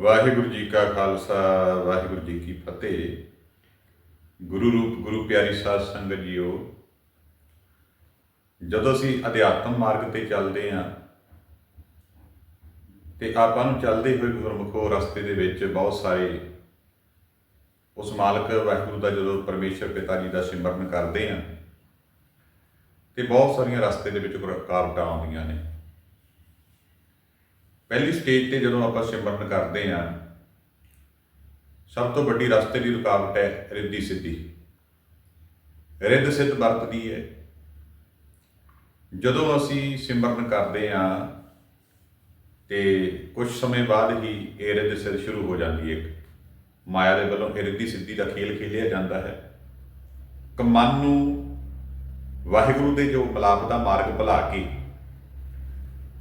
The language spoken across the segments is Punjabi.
ਵਾਹਿਗੁਰੂ ਜੀ ਕਾ ਖਾਲਸਾ, ਵਾਹਿਗੁਰੂ ਜੀ ਕੀ ਫਤਿਹ। ਗੁਰੂ ਰੂਪ, ਗੁਰੂ ਪਿਆਰੀ ਸਾਧ ਸੰਗਤ ਜੀਓ, ਜਦੋਂ ਅਸੀਂ ਅਧਿਆਤਮ ਮਾਰਗ ਤੇ ਚੱਲਦੇ ਆਂ ਤੇ ਆਪਾਂ ਨੂੰ ਚੱਲਦੇ ਹੋਏ ਗੁਰਮੁਖੋ ਰਸਤੇ ਦੇ ਵਿੱਚ ਬਹੁਤ ਸਾਰੇ ਉਸ ਮਾਲਕ ਵਾਹਿਗੁਰੂ ਦਾ ਜਦੋਂ ਪਰਮੇਸ਼ਰ ਪਿਤਾ ਜੀ ਦਾ ਸਿਮਰਨ ਕਰਦੇ ਆਂ ਤੇ ਬਹੁਤ ਸਾਰੀਆਂ ਰਸਤੇ ਦੇ ਵਿੱਚ ਰੁਕਾਵਟਾਂ ਆਉਂਦੀਆਂ ਨੇ। ਪਹਿਲੀ ਸਟੇਜ ਤੇ ਜਦੋਂ ਆਪਾਂ ਸਿਮਰਨ ਕਰਦੇ ਆਂ ਸਭ ਤੋਂ ਵੱਡੀ ਰਸਤੇ ਦੀ ਰੁਕਾਵਟ ਹੈ ਰਿੱਧੀ ਸਿੱਧੀ। ਰਿੱਧ ਸਿੱਧ ਵਰਤਦੀ ਹੈ। ਜਦੋਂ ਅਸੀਂ ਸਿਮਰਨ ਕਰਦੇ ਆਂ ਤੇ ਕੁਝ ਸਮੇਂ ਬਾਅਦ ਹੀ ਇਹ ਰਿੱਧ ਸਿੱਧ ਸ਼ੁਰੂ ਹੋ ਜਾਂਦੀ ਹੈ। ਮਾਇਆ ਦੇ ਵੱਲੋਂ ਇਹ ਰਿੱਧੀ ਸਿੱਧੀ ਦਾ ਖੇਲ ਖੇਲਿਆ ਜਾਂਦਾ ਹੈ। ਕਿ ਮਨ ਨੂੰ ਵਾਹਿਗੁਰੂ ਦੇ ਜੋ ਮਲਾਪ ਦਾ ਮਾਰਗ ਭੁਲਾ ਕੇ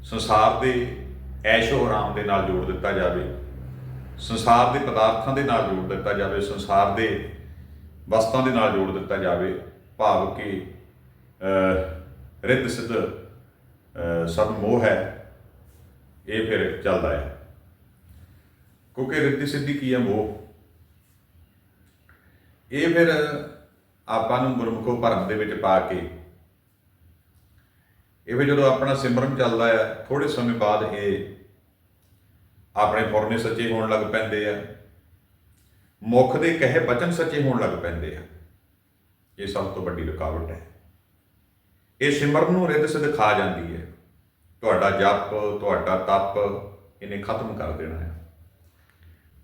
ਸੰਸਾਰ ਦੇ ਐਸ਼ੋ ਆਰਾਮ ਦੇ ਨਾਲ ਜੋੜ ਦਿੱਤਾ ਜਾਵੇ ਸੰਸਾਰ ਦੇ ਪਦਾਰਥਾਂ ਦੇ ਨਾਲ ਜੋੜ ਦਿੱਤਾ ਜਾਵੇ ਸੰਸਾਰ ਦੇ ਵਸਤਾਂ ਦੇ ਨਾਲ ਜੋੜ ਦਿੱਤਾ ਜਾਵੇ ਭਾਵ ਕਿ ਰਿੱਧ ਸਿੱਧ ਅਹ, ਸਭ ਮੋਹ ਹੈ ਇਹ ਫਿਰ ਚੱਲਦਾ ਹੈ। ਕਿਉਂਕਿ ਰਿੱਧੀ ਸਿੱਧੀ ਕੀ ਹੈ ਮੋਹ? ਇਹ ਫਿਰ ਆਪਾਂ ਨੂੰ ਗੁਰਮੁਖੋ ਭਰਮ ਦੇ ਵਿੱਚ ਪਾ ਕੇ ਇਹ ਜਦੋਂ ਆਪਣਾ ਸਿਮਰਨ ਚੱਲਦਾ ਆ ਥੋੜੇ ਸਮੇਂ ਬਾਅਦ ਇਹ ਆਪਣੇ ਫੁਰਨੇ ਸੱਚੇ ਹੋਣ ਲੱਗ ਪੈਂਦੇ ਆ। ਮੁਖ ਦੇ ਕਹੇ ਬਚਨ ਸੱਚੇ ਹੋਣ ਲੱਗ ਪੈਂਦੇ ਆ। ਇਹ ਸਭ ਤੋਂ ਵੱਡੀ ਰੁਕਾਵਟ ਹੈ। ਇਹ ਸਿਮਰਨ ਨੂੰ ਰਿੱਧ ਸਿੱਧ ਖਾ ਜਾਂਦੀ ਹੈ। ਤੁਹਾਡਾ ਜਪ, ਤੁਹਾਡਾ ਤਪ ਇਹਨੇ ਖਤਮ ਕਰ ਦੇਣਾ ਹੈ।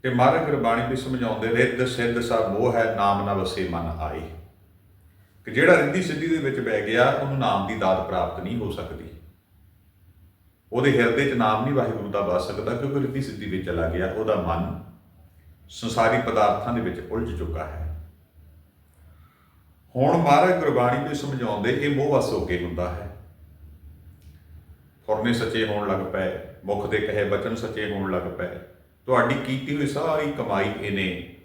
ਤੇ ਮਹਾਰਾਜ ਗੁਰਬਾਣੀ ਵੀ ਸਮਝਾਉਂਦੇ, ਰਿੱਧ ਸਿੱਧ ਸਭ ਮੋਹ ਹੈ, ਨਾਮ ਨਾ ਵਸੇ ਮਨ ਆਏ। ਕਿ ਜਿਹੜਾ ਰਿੱਧੀ ਸਿੱਧੀ ਦੇ ਵਿੱਚ ਬਹਿ ਗਿਆ, ਉਹਨੂੰ ਨਾਮ ਦੀ ਦਾਤ ਪ੍ਰਾਪਤ ਨਹੀਂ ਹੋ ਸਕਦੀ। ਉਹਦੇ ਹਿਰਦੇ 'ਚ ਨਾਮ ਨਹੀਂ ਵਾਹਿਗੁਰੂ ਦਾ ਵਸ ਸਕਦਾ, ਕਿਉਂਕਿ ਰਿੱਧੀ ਸਿੱਧੀ ਵਿੱਚ ਚਲਾ ਗਿਆ, ਉਹਦਾ ਮਨ ਸੰਸਾਰੀ ਪਦਾਰਥਾਂ ਦੇ ਵਿੱਚ ਉਲਝ ਚੁੱਕਾ ਹੈ। ਹੁਣ ਮਹਾਰਾਜ ਗੁਰਬਾਣੀ ਨੂੰ ਸਮਝਾਉਂਦੇ, ਇਹ ਮੋਹ ਵਸ ਹੋ ਕੇ ਹੁੰਦਾ ਹੈ। ਫੁਰਨੇ ਸੱਚੇ ਹੋਣ ਲੱਗ ਪਏ, ਮੁਖ ਦੇ ਕਹੇ ਬਚਨ ਸੱਚੇ ਹੋਣ ਲੱਗ ਪਏ। ਤੁਹਾਡੀ ਕੀਤੀ ਹੋਈ ਸਾਰੀ ਕਮਾਈ ਇਹਨੇ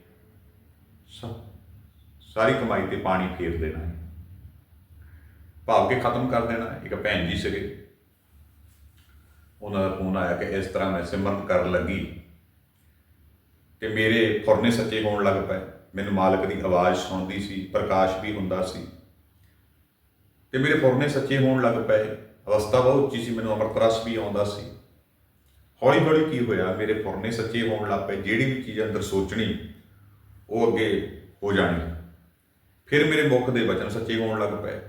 ਸ- ਸਾਰੀ ਕਮਾਈ ਤੇ ਪਾਣੀ ਫੇਰ ਦੇਣਾ ਹੈ। ਭਾਵ ਕੇ ਖਤਮ ਕਰ ਦੇਣਾ ਇੱਕ ਭੈਣ ਜੀ ਸੀਗੇ। ਉਹਨਾਂ ਦਾ ਫੋਨ ਆਇਆ ਕਿ ਇਸ ਤਰ੍ਹਾਂ ਮੈਂ ਸਿਮਰਨ ਕਰਨ ਲੱਗੀ। ਤੇ ਮੇਰੇ ਫੁਰਨੇ ਸੱਚੇ ਹੋਣ ਲੱਗ ਪਏ। ਮੈਨੂੰ ਮਾਲਕ ਦੀ ਆਵਾਜ਼ ਸੁਣਦੀ ਸੀ, ਪ੍ਰਕਾਸ਼ ਵੀ ਹੁੰਦਾ ਸੀ। ਤੇ ਮੇਰੇ ਫੁਰਨੇ ਸੱਚੇ ਹੋਣ ਲੱਗ ਪਏ। ਅਵਸਥਾ ਬਹੁਤ ਉੱਚੀ ਸੀ, ਮੈਨੂੰ ਅੰਮ੍ਰਿਤ ਰਸ ਵੀ ਆਉਂਦਾ ਸੀ। ਹੌਲੀ ਹੌਲੀ ਕੀ ਹੋਇਆ, ਮੇਰੇ ਫੁਰਨੇ ਸੱਚੇ ਹੋਣ ਲੱਗ ਪਏ। ਜਿਹੜੀ ਵੀ ਚੀਜ਼ ਅੰਦਰ ਸੋਚਣੀ, ਉਹ ਅੱਗੇ ਹੋ ਜਾਣੀ। ਫਿਰ ਮੇਰੇ ਮੁਖ ਦੇ ਬਚਨ ਸੱਚੇ ਹੋਣ ਲੱਗ ਪਏ।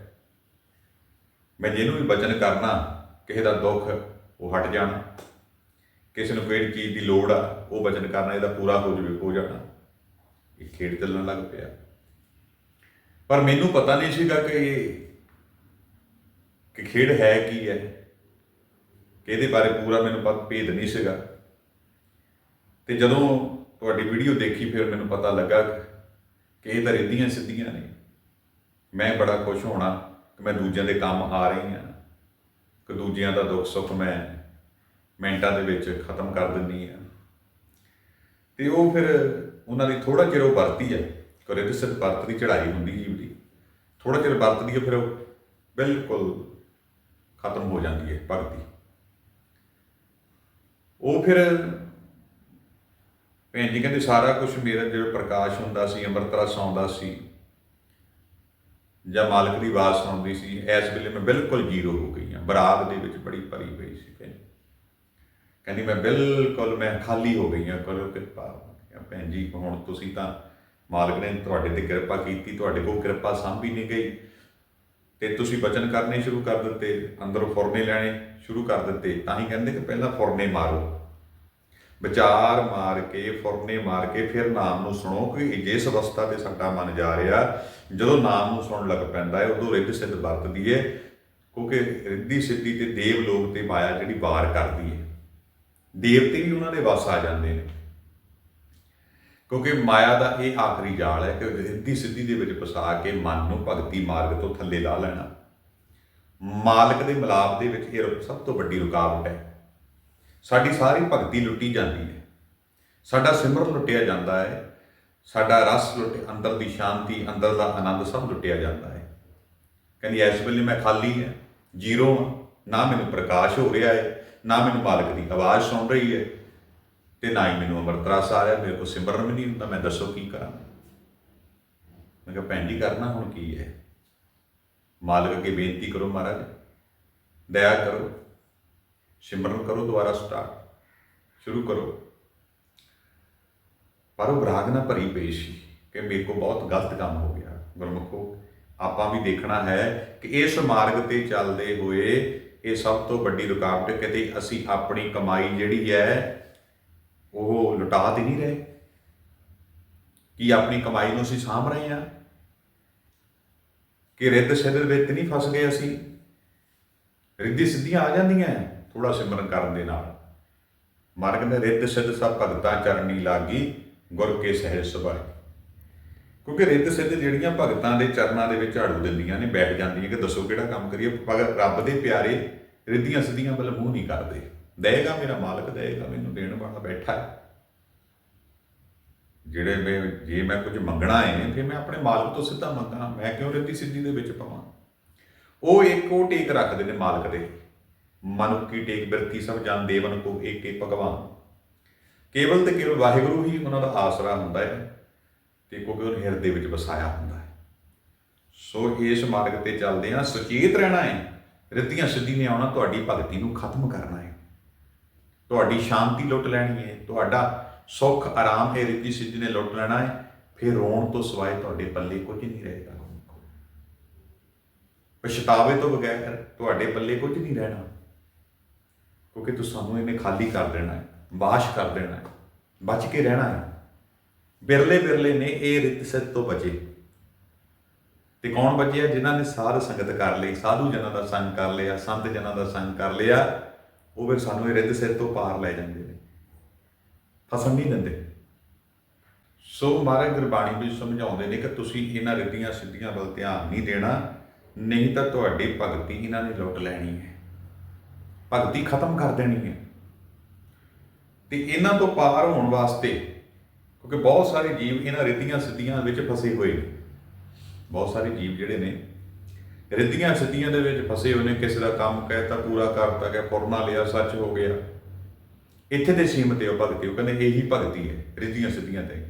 ਮੈਂ ਜਿਹਨੂੰ ਵੀ ਬਚਨ ਕਰਨਾ, ਕਿਸੇ ਦਾ ਦੁੱਖ, ਉਹ ਹਟ ਜਾਣਾ। ਕਿਸੇ ਨੂੰ ਕਿਹੜੀ ਚੀਜ਼ ਦੀ ਲੋੜ ਆ, ਉਹ ਬਚਨ ਕਰਨਾ, ਇਹਦਾ ਪੂਰਾ ਹੋ ਜਾਵੇ, ਹੋ ਜਾਣਾ। ਇਹ ਖੇਡ ਚੱਲਣ ਲੱਗ ਪਿਆ। ਪਰ ਮੈਨੂੰ ਪਤਾ ਨਹੀਂ ਸੀਗਾ ਕਿ ਕਿ ਖੇਡ ਹੈ ਕੀ ਹੈ। ਕਿ ਇਹਦੇ ਬਾਰੇ ਪੂਰਾ ਮੈਨੂੰ ਪਤ, ਭੇਦ ਨਹੀਂ ਸੀਗਾ। ਤੇ ਜਦੋਂ ਤੁਹਾਡੀ ਵੀਡੀਓ ਦੇਖੀ, ਫਿਰ ਮੈਨੂੰ ਪਤਾ ਲੱਗਾ ਕਿ ਇਹ ਤਾਂ ਰਿੱਧੀਆਂ ਸਿੱਧੀਆਂ ਨੇ। ਮੈਂ ਬੜਾ ਖੁਸ਼ ਹੋਣਾ ਕਿ ਮੈਂ ਦੂਜਿਆਂ ਦੇ ਕੰਮ ਆ ਰਹੀ ਹਾਂ। ਕਿ ਦੂਜਿਆਂ ਦਾ ਦੁੱਖ ਸੁੱਖ ਮੈਂ ਮਿੰਟਾਂ ਦੇ ਵਿੱਚ ਖਤਮ ਕਰ ਦਿੰਨੀ ਆ ਤੇ ਉਹ ਫਿਰ ਉਹਨਾਂ ਦੀ ਥੋੜਾ ਚਿਰ ਉਹ ਵਰਤੀ ਹੈ ਕਰੇ ਤੇ ਸਿਰ ਵਰਤ ਦੀ ਚੜ੍ਹਾਈ ਹੁੰਦੀ ਜੀਵ ਦੀ ਥੋੜਾ ਚਿਰ ਵਰਤਦੀ ਹੈ ਫਿਰ ਉਹ ਬਿਲਕੁਲ ਖਤਮ ਹੋ ਜਾਂਦੀ ਹੈ ਭਗਤੀ। ਉਹ ਫਿਰ ਭੈਣ ਜੀ ਕਹਿੰਦੇ ਸਾਰਾ ਕੁਝ ਮੇਰਾ ਜਿਹੜਾ ਪ੍ਰਕਾਸ਼ ਹੁੰਦਾ ਸੀ ਅੰਮ੍ਰਿਤ ਰਸ ਆਉਂਦਾ ਸੀ, ਜਾਂ ਮਾਲਕ ਦੀ ਆਵਾਜ਼ ਸੁਣਦੀ ਸੀ, ਇਸ ਵੇਲੇ ਮੈਂ ਬਿਲਕੁਲ ਜ਼ੀਰੋ ਹੋ ਗਈ ਹਾਂ। ਬਰਾਗ ਦੇ ਵਿੱਚ ਬੜੀ ਭਰੀ ਪਈ ਸੀ ਭੈਣ ਕਹਿੰਦੀ ਮੈਂ ਬਿਲਕੁਲ, ਮੈਂ ਖਾਲੀ ਹੋ ਗਈ ਹਾਂ, ਕਰੋ ਕਿਰਪਾ। ਭੈਣ ਜੀ, ਹੁਣ ਤੁਸੀਂ ਤਾਂ ਮਾਲਕ ਨੇ ਤੁਹਾਡੇ ਤੇ ਕਿਰਪਾ ਕੀਤੀ, ਤੁਹਾਡੇ ਕੋਲ ਕਿਰਪਾ ਸਾਂਭੀ ਨਹੀਂ ਗਈ। ਤੇ ਤੁਸੀਂ ਬਚਨ ਕਰਨੇ ਸ਼ੁਰੂ ਕਰ ਦਿੱਤੇ, ਅੰਦਰੋਂ ਫੁਰਨੇ ਲੈਣੇ ਸ਼ੁਰੂ ਕਰ ਦਿੱਤੇ। ਤਾਂ ਹੀ ਕਹਿੰਦੇ ਕਿ ਪਹਿਲਾਂ ਫੁਰਨੇ ਮਾਰੋ। ਵਿਚਾਰ ਮਾਰ ਕੇ, ਫੁਰਨੇ ਮਾਰ ਕੇ ਫਿਰ ਨਾਮ ਨੂੰ ਸੁਣੋ ਕਿ ਜਿਸ ਅਵਸਥਾ ਤੇ ਸਾਡਾ ਮਨ ਜਾ ਰਿਹਾ, ਜਦੋਂ ਨਾਮ ਨੂੰ ਸੁਣਨ ਲੱਗ ਪੈਂਦਾ ਹੈ, ਉਦੋਂ ਰਿੱਧ ਸਿੱਧ ਵਰਤਦੀ ਹੈ, ਕਿਉਂਕਿ ਰਿੱਧੀ ਸਿੱਧੀ ਤੇ ਦੇਵ ਲੋਕ ਤੇ ਮਾਇਆ ਜਿਹੜੀ ਵਾਰ ਕਰਦੀ ਹੈ। ਦੇਵਤੇ ਵੀ ਉਹਨਾਂ ਦੇ ਵਸ ਆ ਜਾਂਦੇ ਨੇ। ਕਿਉਂਕਿ ਮਾਇਆ ਦਾ ਇਹ ਆਖਰੀ ਜਾਲ ਹੈ ਕਿ ਰਿੱਧੀ ਸਿੱਧੀ ਦੇ ਵਿੱਚ ਫਸਾ ਕੇ ਮਨ ਨੂੰ ਭਗਤੀ ਮਾਰਗ ਤੋਂ ਥੱਲੇ ਲਾ ਲੈਣਾ। ਮਾਲਕ ਦੇ ਮਿਲਾਪ ਦੇ ਵਿੱਚ ਇਹ ਸਭ ਤੋਂ ਵੱਡੀ ਰੁਕਾਵਟ ਹੈ। ਸਾਡੀ ਸਾਰੀ ਭਗਤੀ ਲੁੱਟੀ ਜਾਂਦੀ ਹੈ। ਸਾਡਾ ਸਿਮਰਨ ਲੁੱਟਿਆ ਜਾਂਦਾ ਹੈ। ਸਾਡਾ ਰਸ ਲੁੱਟ, ਅੰਦਰ ਦੀ ਸ਼ਾਂਤੀ, ਅੰਦਰ ਦਾ ਆਨੰਦ ਸਭ ਲੁੱਟਿਆ ਜਾਂਦਾ ਹੈ। ਕਹਿੰਦੀ, ਇਸ ਵੇਲੇ ਮੈਂ ਖਾਲੀ ਹਾਂ, ਜ਼ੀਰੋ ਹਾਂ। ਨਾ ਮੈਨੂੰ ਪ੍ਰਕਾਸ਼ ਹੋ ਰਿਹਾ ਹੈ, ਨਾ ਮੈਨੂੰ ਮਾਲਕ ਦੀ ਆਵਾਜ਼ ਸੁਣ ਰਹੀ ਹੈ ਤੇ ਨਾ ਹੀ ਮੈਨੂੰ ਅੰਮ੍ਰਿਤ ਰਸ ਆ ਰਿਹਾ, ਮੇਰੇ ਕੋਲ ਸਿਮਰਨ ਵੀ ਨਹੀਂ ਹੁੰਦਾ, ਮੈਂ ਦੱਸੋ ਕੀ ਕਰਾਂ? ਮੈਂ ਕਿਹਾ, ਭੈਣ ਜੀ, ਕਰਨਾ ਹੁਣ ਕੀ ਹੈ? ਮਾਲਕ ਅੱਗੇ ਬੇਨਤੀ ਕਰੋ ਮਹਾਰਾਜ, ਦਇਆ ਕਰੋ। ਸਿਮਰਨ ਕਰੋ ਦੁਬਾਰਾ ਸਟਾਰਟ ਸ਼ੁਰੂ ਕਰੋ। ਪਰ ਉਹ ਰਾਗ ਨਾ ਭਰੀ ਪਈ ਸੀ ਕਿ ਮੇਰੇ ਕੋਲ ਬਹੁਤ ਗਲਤ ਕੰਮ ਹੋ ਗਿਆ। ਗੁਰਮੁਖੋ, ਆਪਾਂ ਵੀ ਦੇਖਣਾ ਹੈ ਕਿ ਇਸ ਮਾਰਗ ਤੇ ਚੱਲਦੇ ਹੋਏ ਇਹ ਸਭ ਤੋਂ ਵੱਡੀ ਰੁਕਾਵਟ ਕਿਤੇ ਅਸੀਂ ਆਪਣੀ ਕਮਾਈ ਜਿਹੜੀ ਹੈ, ਉਹ ਲੁਟਾ ਤੇ ਨਹੀਂ ਰਹੇ। ਕੀ ਆਪਣੀ ਕਮਾਈ ਨੂੰ ਅਸੀਂ ਸਾਂਭ ਰਹੇ ਹਾਂ? ਕਿ ਰਿੱਧ ਸਿੱਧ ਵਿੱਚ ਨਹੀਂ ਫਸ ਗਏ ਅਸੀਂ? ਰਿੱਧੀ ਸਿੱਧੀਆਂ ਆ ਜਾਂਦੀਆਂ। ਥੋੜਾ ਸਿਮਰਨ ਕਰਨ ਦੇ ਨਾਲ। ਮਾਰਗ ਨੇ ਰਿੱਧ ਸਿੱਧ ਸਭ ਭਗਤਾਂ ਚਰਨੀ ਲਾਗੀ, ਗੁਰ ਕੇ ਸਹਿਜ ਸੁਭਾਈ। ਕਿਉਂਕਿ ਰਿੱਧ ਸਿੱਧ ਜਿਹੜੀਆਂ ਭਗਤਾਂ ਦੇ ਚਰਨਾਂ ਦੇ ਵਿੱਚ ਝਾੜੂ ਦਿੰਦੀਆਂ ਨੇ, ਬੈਠ ਜਾਂਦੀਆਂ ਕਿ ਦੱਸੋ ਕਿਹੜਾ ਕੰਮ ਕਰੀਏ ਪਰ ਰੱਬ ਦੇ ਪਿਆਰੇ ਰਿੱਧੀਆਂ ਸਿੱਧੀਆਂ ਵੱਲ ਮੂੰਹ ਨਹੀਂ ਕਰਦੇ। ਦੇਗਾ ਮੇਰਾ ਮਾਲਕ ਦੇਗਾ ਮੈਨੂੰ ਦੇਣ ਵਾਲਾ, ਬੈਠਾ ਹੈ। ਜਿਹੜੇ ਮੈਂ, ਜੇ ਮੈਂ ਕੁਝ ਮੰਗਣਾ ਹੈ, ਫਿਰ ਮੈਂ ਆਪਣੇ ਮਾਲਕ ਤੋਂ ਸਿੱਧਾ ਮੰਗਾਂ, ਮੈਂ ਕਿਉਂ ਰਿੱਧੀ ਸਿੱਧੀ ਦੇ ਵਿੱਚ ਪਵਾਂ? ਉਹ ਇੱਕ ਉਹ ਟੇਕ ਰੱਖਦੇ ਨੇ ਮਾਲਕ ਦੇ। ਮਨੁੱਖੀ ਟੇਕ ਬਿਰਤੀ ਸਭ ਜਾਣ ਦੇਵਨ ਕੋ ਏਕੇ ਭਗਵਾਨ। ਕੇਵਲ ਤੇ ਕੇਵਲ ਵਾਹਿਗੁਰੂ ਹੀ ਉਹਨਾਂ ਦਾ ਆਸਰਾ ਹੁੰਦਾ ਹੈ ਤੇ ਕਿਉਂਕਿ ਉਹ ਹਿਰਦੇ ਵਿੱਚ ਵਸਾਇਆ ਹੁੰਦਾ ਹੈ। ਸੋ ਇਸ ਮਾਰਗ ਤੇ ਚੱਲਦੇ ਆ ਸੁਚੇਤ ਰਹਿਣਾ ਹੈ। ਰਿੱਧੀਆਂ ਸਿੱਧੀ ਨੇ ਆਉਣਾ, ਤੁਹਾਡੀ ਭਗਤੀ ਨੂੰ ਖਤਮ ਕਰਨਾ ਹੈ। ਤੁਹਾਡੀ ਸ਼ਾਂਤੀ ਲੁੱਟ ਲੈਣੀ ਹੈ। ਤੁਹਾਡਾ ਸੁੱਖ, ਆਰਾਮ ਇਹ ਰਿੱਧੀ ਸਿੱਧੀ ਨੇ ਲੁੱਟ ਲੈਣਾ ਹੈ। ਫਿਰ ਰੋਣ ਤੋਂ ਸਿਵਾਏ ਤੁਹਾਡੇ ਪੱਲੇ ਕੁਝ ਨਹੀਂ ਰਹੇਗਾ। ਪਛਤਾਵੇ ਤੋਂ ਬਗੈਰ ਤੁਹਾਡੇ ਪੱਲੇ ਕੁਝ ਨਹੀਂ ਰਹਿਣਾ। ਕਿਉਂਕਿ ਤੁਸੀਂ ਸਾਨੂੰ ਇਹਨੇ ਖਾਲੀ ਕਰ ਦੇਣਾ ਹੈ ਬਾਸ਼ ਕਰ ਦੇਣਾ ਹੈ, ਬਚ ਕੇ ਰਹਿਣਾ ਹੈ। ਬਿਰਲੇ ਬਿਰਲੇ ਨੇ ਇਹ ਰਿਤ ਸਿੱਧ ਤੋਂ ਬਚੇ। ਤੇ ਕੌਣ ਬਚਿਆ? ਜਿਨ੍ਹਾਂ ਨੇ ਸਾਧ ਸੰਗਤ ਕਰ ਲਈ, ਸਾਧੂ ਜਨਾਂ ਦਾ ਸੰਗ ਕਰ ਲਿਆ, ਸੰਤ ਜਨਾਂ ਦਾ ਸੰਗ ਕਰ ਲਿਆ, ਉਹ ਫਿਰ ਸਾਨੂੰ ਇਹ ਰਿੱਧ ਸਤ ਤੋਂ ਪਾਰ ਲੈ ਜਾਂਦੇ ਨੇ। ਫਸਣ ਨਹੀਂ ਦਿੰਦੇ। ਸੋ ਮਹਾਰਾਜ ਗੁਰਬਾਣੀ ਵਿੱਚ ਸਮਝਾਉਂਦੇ ਨੇ ਕਿ ਤੁਸੀਂ ਇਹਨਾਂ ਰਿੱਧੀਆਂ ਸਿੱਧੀਆਂ ਵੱਲ ਧਿਆਨ ਨਹੀਂ ਦੇਣਾ, ਨਹੀਂ ਤਾਂ ਤੁਹਾਡੀ ਭਗਤੀ ਇਹਨਾਂ ਨੇ ਲੁੱਟ ਲੈਣੀ ਹੈ। ਭਗਤੀ ਖਤਮ ਕਰ ਦੇਣੀ ਹੈ। ਤੇ ਇਹਨਾਂ ਤੋਂ ਪਾਰ ਹੋਣ ਵਾਸਤੇ, ਕਿਉਂਕਿ ਬਹੁਤ ਸਾਰੇ ਜੀਵ ਇਹਨਾਂ ਰਿੱਧੀਆਂ ਸਿੱਧੀਆਂ ਵਿੱਚ ਫਸੇ ਹੋਏ ਨੇ। ਬਹੁਤ ਸਾਰੇ ਜੀਵ ਜਿਹੜੇ ਨੇ, ਰਿੱਧੀਆਂ ਸਿੱਧੀਆਂ ਦੇ ਵਿੱਚ ਫਸੇ ਹੋਏ ਨੇ, ਕਿਸੇ ਦਾ ਕੰਮ ਕਹਿਤਾ, ਪੂਰਾ ਕਰਤਾ ਗਿਆ, ਪੁਰਨਾ ਲਿਆ, ਸੱਚ ਹੋ ਗਿਆ। ਇੱਥੇ ਦੇ ਸੀਮਤ ਹੈ ਉਹ ਭਗਤੀ, ਉਹ ਕਹਿੰਦੇ ਇਹੀ ਭਗਤੀ ਹੈ, ਰਿੱਧੀਆਂ ਸਿੱਧੀਆਂ ਤੇ।